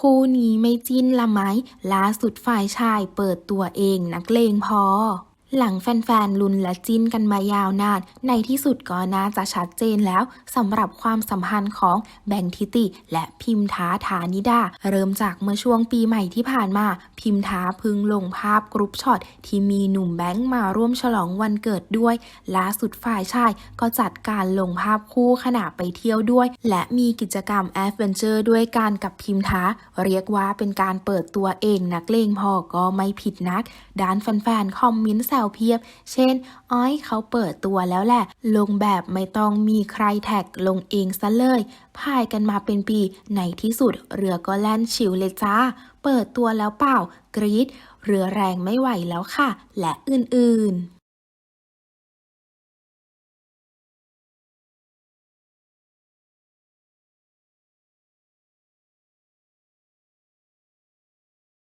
คู่นี้ไม่จิ้นละไหมล่าสุดฝ่ายชายเปิดตัวเองนักเลงพอ หลังแฟนๆ ลุ้นและจิ้นกันมายาวนาน ในที่สุดก็น่าจะชัดเจนแล้วสำหรับความสัมพันธ์ของแบงค์ทิติ และพิมท้าฐานิดา เริ่มจากเมื่อช่วงปีใหม่ที่ผ่านมา พิมท้าพึงลงภาพกรุ๊ปช็อต ที่มีหนุ่มแบงค์มาร่วมฉลองวันเกิดด้วยล่าสุดฝ่ายชายก็จัดการลงภาพคู่ขณะไปเที่ยวด้วย และมีกิจกรรมแอดเวนเจอร์ด้วยการกับพิมท้า เรียกว่าเป็นการเปิดตัวเองนักเลงพอก็ไม่ผิดนักด้านแฟนๆคอมเมนต์แซวเพียบ เช่น อ้อยเขาเปิดตัวแล้วแหละ ลงแบบไม่ต้องมีใครแท็กลงเองซะเลยพายกันมาเป็นปี ในที่สุดเรือก็แล่นชิวเลยจ้า เปิดตัวแล้วเปล่า กรี๊ดเรือแรงไม่ไหวแล้วค่ะ และอื่นๆ